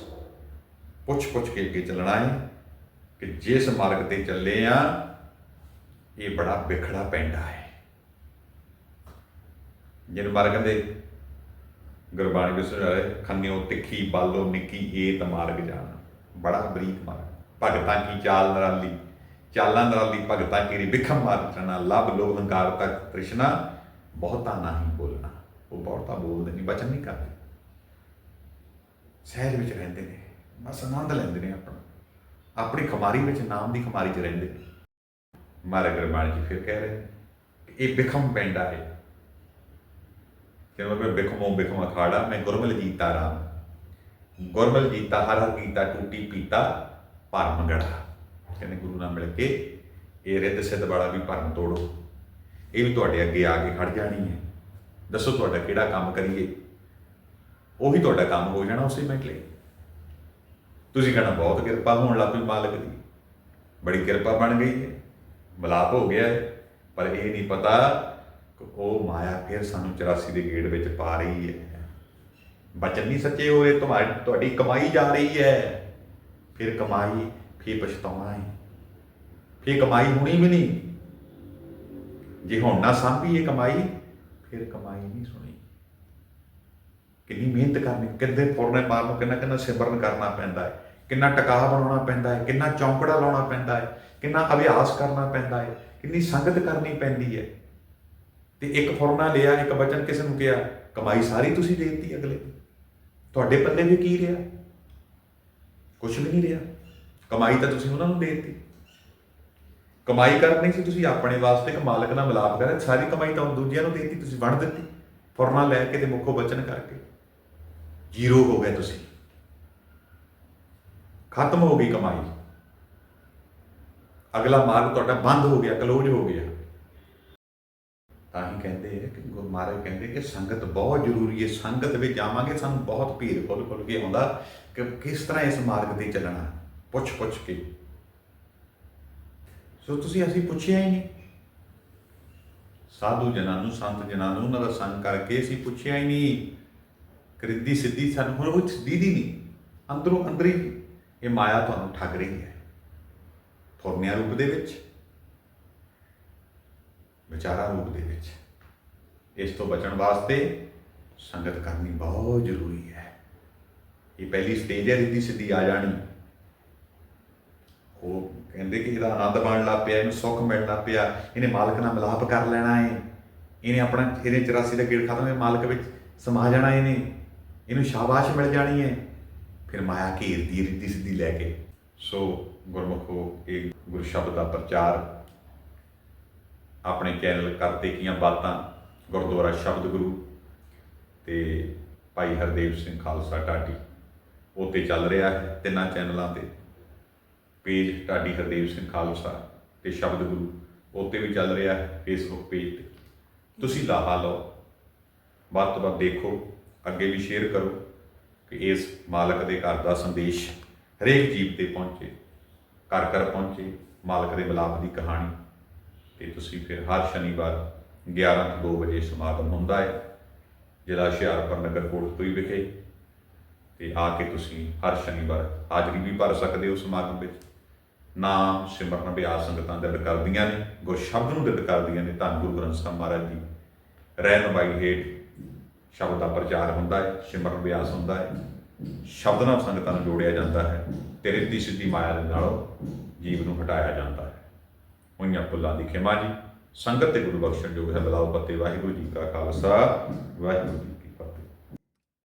ਪੁੱਛ ਪੁੱਛ ਕੇ ਅੱਗੇ ਚੱਲਣਾ ਹੈ ਕਿ ਜਿਸ ਮਾਰਗ ਤੇ ਚੱਲੇ ਆ ਇਹ ਬੜਾ ਵਿਖੜਾ ਪੈਂਦਾ ਹੈ ਜਿਨ ਮਾਰਗ ਦੇ ਗੁਰਬਾਣੀ ਵਿੱਚ ਸੁਣਾਏ ਖੰਨਿਓ, ਤਿੱਖੀ, ਬਾਲੋ, ਨਿੱਕੀ, ਏਤ, ਮਾਰਗ ਜਾਣਾ। ਬੜਾ ਬਰੀਕ ਮਾਰਗ। ਭਗਤਾਂ ਕੀ ਚਾਲ ਨਰਾਲੀ? ਚਾਲਾਂ ਨਰਾਲੀ, ਭਗਤਾਂ ਕੀ ਵਿਖਮ ਮਾਰ ਚਣਾ ਲਬ, ਲੋਭ, ਹੰਕਾਰ ਤੱਕ ਤ੍ਰਿਸ਼ਨਾ, ਬਹੁਤਾ ਨਹੀਂ ਬੋਲਣਾ। ਉਹ ਬਹੁਤਾ ਬੋਲਦੇ ਨਹੀਂ, ਬਚਨ ਨਹੀਂ ਕਰਦੇ। ਸਹਿਰ ਵਿੱਚ ਰਹਿੰਦੇ ਨੇ। ਬਸ ਆਨੰਦ ਲੈਂਦੇ ਨੇ ਆਪਣਾ ਆਪਣੀ ਖਮਾਰੀ ਵਿੱਚ ਨਾਮ ਦੀ ਖਮਾਰੀ 'ਚ ਰਹਿੰਦੇ ਨੇ। ਮਾਰੇ ਗੁਰਬਾਣੀ ਜੀ ਫਿਰ ਕਹਿ ਰਹੇ, ਇਹ ਬਿਖਮ ਪਿੰਡ ਆਏ ਕਿਉਂ ਮੈਂ ਬਿਖਮੋ ਬਿਖਮ ਅਖਾੜਾ, ਮੈਂ ਗੁਰਮਲ ਜੀਤਾ ਰਾਮ। ਗੁਰਮਲ ਜੀਤਾ, ਹਰ ਹਰ ਕੀਤਾ ਟੂਟੀ ਪੀਤਾ, ਭਰਮ ਗੜਾ। ਕਹਿੰਦੇ ਗੁਰੂ ਨਾਲ ਮਿਲ ਕੇ ਇਹ ਰਿੱਧ ਸਿੱਧ ਵਾਲਾ ਵੀ ਭਰਮ ਤੋੜੋ। ਇਹ ਵੀ ਤੁਹਾਡੇ ਅੱਗੇ ਆ ਕੇ ਖੜ ਜਾਣੀ ਹੈ। ਦੱਸੋ ਤੁਹਾਡਾ ਕਿਹੜਾ ਕੰਮ ਕਰੀਏ? ਉਹੀ ਤੁਹਾਡਾ ਕੰਮ ਹੋ ਜਾਣਾ ਉਸੇ ਮਿੰਟ ਲਈ। ਤੁਸੀਂ ਕਹਿਣਾ, ਬਹੁਤ ਕਿਰਪਾ ਹੋਣ ਲੱਗ ਪਈ ਮਾਲਕ ਦੀ। ਬੜੀ ਕਿਰਪਾ ਬਣ ਗਈ ਹੈ। ਮਲਾਪ ਹੋ ਗਿਆ ਹੈ, ਪਰ ਇਹ ਨਹੀਂ ਪਤਾ ਕਿ ਉਹ ਮਾਇਆ ਫਿਰ ਸਾਨੂੰ 84 ਦੇ ਗੇੜ ਵਿੱਚ ਪਾ ਰਹੀ ਹੈ। ਬਚਨ ਨਹੀਂ ਸੱਚੇ ਹੋਏ ਤੁਹਾਡੀ ਤੁਹਾਡੀ ਕਮਾਈ ਜਾ ਰਹੀ ਹੈ। ਫਿਰ ਕਮਾਈ, ਫਿਰ ਪਛਤਾਉਣਾ ਹੈ। ਫਿਰ ਕਮਾਈ ਹੋਣੀ ਵੀ ਨਹੀਂ। ਜੇ ਹੁਣ ਨਾ ਸਾਂਭੀਏ ਕਮਾਈ, ਫਿਰ ਕਮਾਈ ਨਹੀਂ ਸੁਣੀ। ਕਿੰਨੀ ਮਿਹਨਤ ਕਰਨੀ, ਕਿੰਨੇ ਫੁਰਨੇ ਮਾਰਨ ਕਿੰਨਾ ਕਿੰਨਾ ਸਿਮਰਨ ਕਰਨਾ ਪੈਂਦਾ ਹੈ, ਕਿੰਨਾ ਟਿਕਾਅ ਬਣਾਉਣਾ ਪੈਂਦਾ ਹੈ, ਕਿੰਨਾ ਚੌਂਕੜਾ ਲਾਉਣਾ ਪੈਂਦਾ ਹੈ। ਕਿੰਨਾ ਅਭਿਆਸ ਕਰਨਾ ਪੈਂਦਾ ਹੈ ਕਿੰਨੀ ਸੰਗਤ ਕਰਨੀ ਪੈਂਦੀ ਹੈ ਤੇ ਇੱਕ ਫੁਰਨਾ ਲਿਆ, ਇੱਕ ਬਚਨ ਕਿਸੇ ਨੂੰ ਕਿਹਾ, ਕਮਾਈ ਸਾਰੀ ਤੁਸੀਂ ਦੇ ਦਿੱਤੀ ਅਗਲੇ ਨੂੰ। ਤੁਹਾਡੇ ਪੱਲੇ ਵੀ ਕੀ ਰਿਹਾ? ਕੁਝ ਵੀ ਨਹੀਂ ਰਿਹਾ। ਕਮਾਈ ਤਾਂ ਤੁਸੀਂ ਉਹਨਾਂ ਨੂੰ ਦੇ ਦਿੱਤੀ। ਕਮਾਈ ਕਰਨੀ ਸੀ ਤੁਸੀਂ ਆਪਣੇ ਵਾਸਤੇ ਇੱਕ ਮਾਲਕ ਨਾਲ ਮਿਲਾਪ ਕਰਿਆ, ਸਾਰੀ ਕਮਾਈ ਤਾਂ ਦੂਜਿਆਂ ਨੂੰ ਦੇ ਦਿੱਤੀ, ਤੁਸੀਂ ਵੰਡ ਦਿੱਤੀ। ਫੁਰਨਾ ਲੈ ਕੇ ਤੇ ਮੁੱਖੋ ਬਚਨ ਕਰਕੇ। ਜ਼ੀਰੋ ਹੋ ਗਏ ਤੁਸੀਂ। ਖਤਮ ਹੋ ਗਈ ਕਮਾਈ। ਅਗਲਾ ਮਾਰਗ ਤੁਹਾਡਾ ਬੰਦ ਹੋ ਗਿਆ ਕਲੋਜ਼ ਹੋ ਗਿਆ। ਤਾਂ ਹੀ ਕਹਿੰਦੇ ਆ ਕਿ ਗੁਰੂ ਮਹਾਰਾਜ ਕਹਿੰਦੇ ਕਿ ਸੰਗਤ ਬਹੁਤ ਜ਼ਰੂਰੀ ਹੈ, ਸੰਗਤ ਵਿੱਚ ਜਾਵਾਂਗੇ ਸਾਨੂੰ ਬਹੁਤ ਭੀੜ ਖੁੱਲ ਖੁੱਲ ਕੇ ਆਉਂਦਾ ਕਿ ਕਿਸ ਤਰ੍ਹਾਂ ਇਸ ਮਾਰਗ ਤੇ ਚੱਲਣਾ, ਪੁੱਛ ਪੁੱਛ ਕੇ। ਸੋ ਤੁਸੀਂ ਅਸੀਂ ਪੁੱਛਿਆ ਹੀ ਨਹੀਂ। ਸਾਧੂ ਜਨਾਂ ਨੂੰ, ਸੰਤ ਜਨਾਂ ਨੂੰ, ਉਹਨਾਂ ਦਾ ਸੰਗ ਕਰਕੇ ਅਸੀਂ ਪੁੱਛਿਆ ਹੀ ਨਹੀਂ। ਕਰਿੱਦੀ ਸਿੱਧੀ ਸਾਨੂੰ ਹੁਣ ਉਹ ਦੀਦੀ ਨਹੀਂ। ਅੰਦਰੋਂ ਅੰਦਰ ਹੀ ਇਹ ਮਾਇਆ ਤੁਹਾਨੂੰ ਠੱਗ ਰਹੀ ਹੈ। ਫੁਰਨਿਆਂ ਰੂਪ ਦੇ ਵਿੱਚ, ਵਿਚਾਰਾ ਰੂਪ ਦੇ ਵਿੱਚ। ਇਸ ਤੋਂ ਬਚਣ ਵਾਸਤੇ ਸੰਗਤ ਕਰਨੀ ਬਹੁਤ ਜ਼ਰੂਰੀ ਹੈ। ਇਹ ਪਹਿਲੀ ਸਟੇਜ ਹੈ ਰਿੱਧੀ ਸਿੱਧੀ ਆ ਜਾਣੀ। ਉਹ ਕਹਿੰਦੇ ਕਿ ਇਹਦਾ ਆਨੰਦ ਮਾਣ ਲੱਗ ਪਿਆ, ਇਹਨੂੰ ਸੁੱਖ ਮਿਲਣ ਲੱਗ ਪਿਆ, ਇਹਨੇ ਮਾਲਕ ਨਾਲ ਮਿਲਾਪ ਕਰ ਲੈਣਾ ਹੈ ਇਹਨੇ ਆਪਣਾ, ਇਹਦੇ 84 ਦਾ ਗੇੜ ਖਤਮ ਹੈ ਮਾਲਕ ਵਿੱਚ ਸਮਾ ਜਾਣਾ ਇਹਨੇ। ਇਹਨੂੰ ਸ਼ਾਬਾਸ਼ ਮਿਲ ਜਾਣੀ ਹੈ ਫਿਰ ਮਾਇਆ ਘੇਰਦੀ ਰਿੱਧੀ ਸਿੱਧੀ ਲੈ ਕੇ। ਸੋ ਗੁਰਮੁਖੋ, ਇਹ ਗੁਰੂ ਸ਼ਬਦ ਦਾ ਪ੍ਰਚਾਰ, ਆਪਣੇ ਚੈਨਲ ਕਰਤੇ ਕੀਆਂ ਬਾਤਾਂ, ਗੁਰਦੁਆਰਾ ਸ਼ਬਦ ਗੁਰੂ ਤੇ ਭਾਈ ਹਰਦੇਵ ਸਿੰਘ ਖਾਲਸਾ ਢਾਡੀ ਉੱਤੇ ਚੱਲ ਰਿਹਾ ਹੈ ਤਿੰਨਾਂ ਚੈਨਲਾਂ ਤੇ। ਪੇਜ ਢਾਡੀ ਹਰਦੇਵ ਸਿੰਘ ਖਾਲਸਾ ਤੇ ਸ਼ਬਦ ਗੁਰੂ ਉੱਤੇ ਵੀ ਚੱਲ ਰਿਹਾ ਹੈ ਫੇਸਬੁੱਕ ਪੇਜ ਤੇ। ਤੁਸੀਂ ਲਾਹਾ ਲਓ, ਵੱਧ ਤੋਂ ਵੱਧ ਦੇਖੋ, ਅੱਗੇ ਵੀ ਸ਼ੇਅਰ ਕਰੋ ਕਿ ਇਸ ਮਾਲਕ ਦੇ ਘਰ ਦਾ ਸੰਦੇਸ਼ ਹਰੇਕ ਜੀਵ ਤੇ ਪਹੁੰਚੇ। ਘਰ ਘਰ ਪਹੁੰਚੇ, ਮਾਲਕ ਦੇ ਮਿਲਾਪ ਦੀ ਕਹਾਣੀ। ਤੇ ਤੁਸੀਂ ਫਿਰ ਹਰ ਸ਼ਨੀਵਾਰ 11 ਤੋਂ 2 ਵਜੇ ਸਮਾਗਮ ਹੁੰਦਾ ਹੈ, ਜ਼ਿਲ੍ਹਾ ਹੁਸ਼ਿਆਰਪੁਰ ਨਗਰ ਕੋਟਪੁਰੀ ਵਿਖੇ। ਤੇ ਆ ਕੇ ਤੁਸੀਂ ਹਰ ਸ਼ਨੀਵਾਰ ਹਾਜ਼ਰੀ ਵੀ ਭਰ ਸਕਦੇ ਹੋ ਸਮਾਗਮ ਵਿੱਚ। ਨਾਮ ਸਿਮਰਨ ਅਭਿਆਸ ਸੰਗਤਾਂ ਦਰਦ ਕਰਦੀਆਂ ਨੇ, ਗੁਰ ਸ਼ਬਦ ਨੂੰ ਦਰਦ ਕਰਦੀਆਂ ਨੇ, ਧੰਨ ਗੁਰੂ ਗ੍ਰੰਥ ਸਾਹਿਬ ਮਹਾਰਾਜ ਦੀ ਰਹਿਨਮਾਈ ਹੇਠ ਸ਼ਬਦ ਦਾ ਪ੍ਰਚਾਰ ਹੁੰਦਾ ਹੈ, ਸਿਮਰਨ ਅਭਿਆਸ ਹੁੰਦਾ ਹੈ। ਸ਼ਬਦ ਨਾਲ ਸੰਗਤਾਂ ਨੂੰ ਜੋੜਿਆ ਜਾਂਦਾ ਹੈ ਤੇ ਰਿੱਧੀ ਸਿੱਧੀ ਮਾਇਆ ਦੇ ਨਾਲੋਂ ਜੀਵ ਨੂੰ ਹਟਾਇਆ ਜਾਂਦਾ ਹੈ। ਹੋਈਆਂ ਭੁੱਲਾਂ ਦੀ ਖਿਮਾ ਜੀ, ਸੰਗਤ ਤੇ ਗੁਰੂ ਬਖਸ਼ਣ ਜੋਗ ਹੈ ਬਲਾਉ ਪੱਤੇ, ਵਾਹਿਗੁਰੂ ਜੀ ਕਾ ਖਾਲਸਾ, ਵਾਹਿਗੁਰੂ ਜੀ